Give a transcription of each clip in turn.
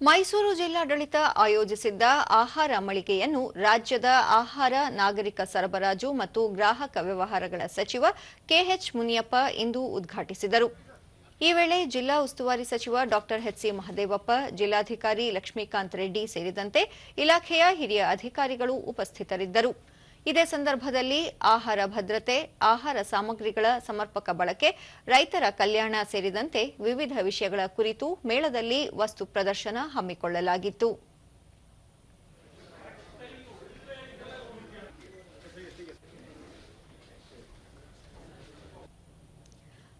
ಮೈಸೂರು ಜಿಲ್ಲಾಡಳಿತ ಆಯೋಜಿಸಿದ್ದ ಆಹಾರ ಮಳಿಗೆಯನ್ನು ರಾಜ್ಯದ ಆಹಾರ, ನಾಗರಿಕ ಸರಬರಾಜು ಮತ್ತು ಗ್ರಾಹಕ ವ್ಯವಹಾರಗಳ ಸಚಿವ ಕೆಎಚ್ ಮುನಿಯಪ್ಪ ಇಂದು ಉದ್ಘಾಟಿಸಿದರು. ಈ ವೇಳೆ ಜಿಲ್ಲಾ ಉಸ್ತುವಾರಿ ಸಚಿವ ಡಾ ಎಚ್ಸಿ ಮಹದೇವಪ್ಪ, ಜಿಲ್ಲಾಧಿಕಾರಿ ಲಕ್ಷ್ಮೀಕಾಂತ್ ರೆಡ್ಡಿ ಸೇರಿದಂತೆ ಇಲಾಖೆಯ ಹಿರಿಯ ಅಧಿಕಾರಿಗಳು ಉಪಸ್ಥಿತರಿದ್ದರು. ಇದೇ ಸಂದರ್ಭದಲ್ಲಿ ಆಹಾರ ಭದ್ರತೆ, ಆಹಾರ ಸಾಮಗ್ರಿಗಳ ಸಮರ್ಪಕ ಬಳಕೆ, ರೈತರ ಕಲ್ಯಾಣ ಸೇರಿದಂತೆ ವಿವಿಧ ವಿಷಯಗಳ ಕುರಿತು ಮೇಳದಲ್ಲಿ ವಸ್ತು ಪ್ರದರ್ಶನ ಹಮ್ಮಿಕೊಳ್ಳಲಾಗಿತ್ತು.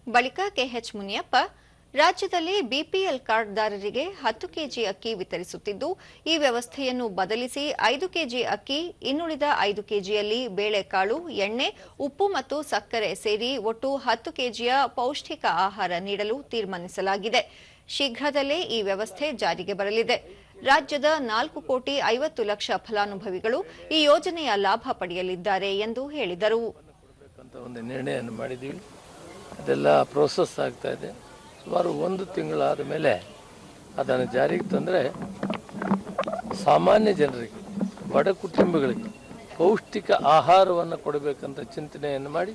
ಬಳಿಕ ಕೆಎಚ್ ಮುನಿಯಪ್ಪ ರಾಜ್ಯದಲ್ಲಿ ಬಿಪಿಎಲ್ ಕಾರ್ಡ್ದಾರರಿಗೆ ಹತ್ತು ಕೆಜಿ ಅಕ್ಕಿ ವಿತರಿಸುತ್ತಿದ್ದು, ಈ ವ್ಯವಸ್ಥೆಯನ್ನು ಬದಲಿಸಿ ಐದು ಕೆಜಿ ಅಕ್ಕಿ, ಇನ್ನುಳಿದ ಐದು ಕೆಜಿಯಲ್ಲಿ ಬೇಳೆಕಾಳು, ಎಣ್ಣೆ, ಉಪ್ಪು ಮತ್ತು ಸಕ್ಕರೆ ಸೇರಿ ಒಟ್ಟು ಹತ್ತು ಕೆಜಿಯ ಪೌಷ್ಟಿಕ ಆಹಾರ ನೀಡಲು ತೀರ್ಮಾನಿಸಲಾಗಿದೆ. ಶೀಘ್ರದಲ್ಲೇ ಈ ವ್ಯವಸ್ಥೆ ಜಾರಿಗೆ ಬರಲಿದೆ. ರಾಜ್ಯದ ನಾಲ್ಕು ಕೋಟಿ ಐವತ್ತು ಲಕ್ಷ ಫಲಾನುಭವಿಗಳು ಈ ಯೋಜನೆಯ ಲಾಭ ಪಡೆಯಲಿದ್ದಾರೆ ಎಂದು ಹೇಳಿದರು. ಅದೆಲ್ಲ ಪ್ರೋಸೆಸ್ ಆಗ್ತಾ ಇದೆ. ಸುಮಾರು ಒಂದು ತಿಂಗಳಾದ ಮೇಲೆ ಅದನ್ನು ಜಾರಿಗೆ ತಂದರೆ ಸಾಮಾನ್ಯ ಜನರಿಗೆ, ಬಡ ಕುಟುಂಬಗಳಿಗೆ ಪೌಷ್ಟಿಕ ಆಹಾರವನ್ನು ಕೊಡಬೇಕಂತ ಚಿಂತನೆಯನ್ನು ಮಾಡಿ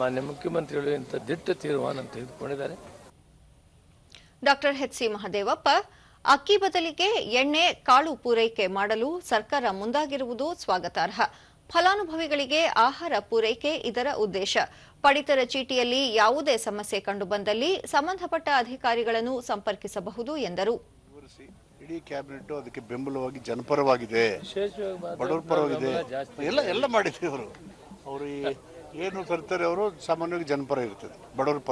ಮಾನ್ಯ ಮುಖ್ಯಮಂತ್ರಿಗಳು ಇಂಥ ದಿಟ್ಟ ತೀರ್ಮಾನ ತೆಗೆದುಕೊಂಡಿದ್ದಾರೆ. ಡಾಕ್ಟರ್ ಎಚ್ ಸಿ ಮಹದೇವಪ್ಪ, ಅಕ್ಕಿ ಬದಲಿಗೆ ಎಣ್ಣೆ ಕಾಳು ಪೂರೈಕೆ ಮಾಡಲು ಸರ್ಕಾರ ಮುಂದಾಗಿರುವುದು ಸ್ವಾಗತಾರ್ಹ. ಫಲಾನುಭವಿಗಳಿಗೆ ಆಹಾರ ಪೂರೈಕೆ ಇದರ ಉದ್ದೇಶ. ಪಡಿತರ ಚೀಟಿಯಲ್ಲಿ ಯಾವುದೇ ಸಮಸ್ಯೆ ಕಂಡುಬಂದಲ್ಲಿ ಸಂಬಂಧಪಟ್ಟ ಅಧಿಕಾರಿಗಳನ್ನು ಸಂಪರ್ಕಿಸಬಹುದು ಎಂದರು. ಇಡೀ ಕ್ಯಾಬಿನೆಟ್ ಅದಕ್ಕೆ ಬೆಂಬಲವಾಗಿ ಜನಪರವಾಗಿದೆ. ಬಡವರ ಪರವಾಗಿದೆ. ಎಲ್ಲ ಎಲ್ಲ ಮಾಡಿದ್ರು ಅವರು. ಅವರು ಏನು ತರ್ತಾರೆ ಅವರು ಸಾಮಾನ್ಯವಾಗಿ ಜನಪರ ಇರ್ತದೆ. ಬಡವರ ಪರ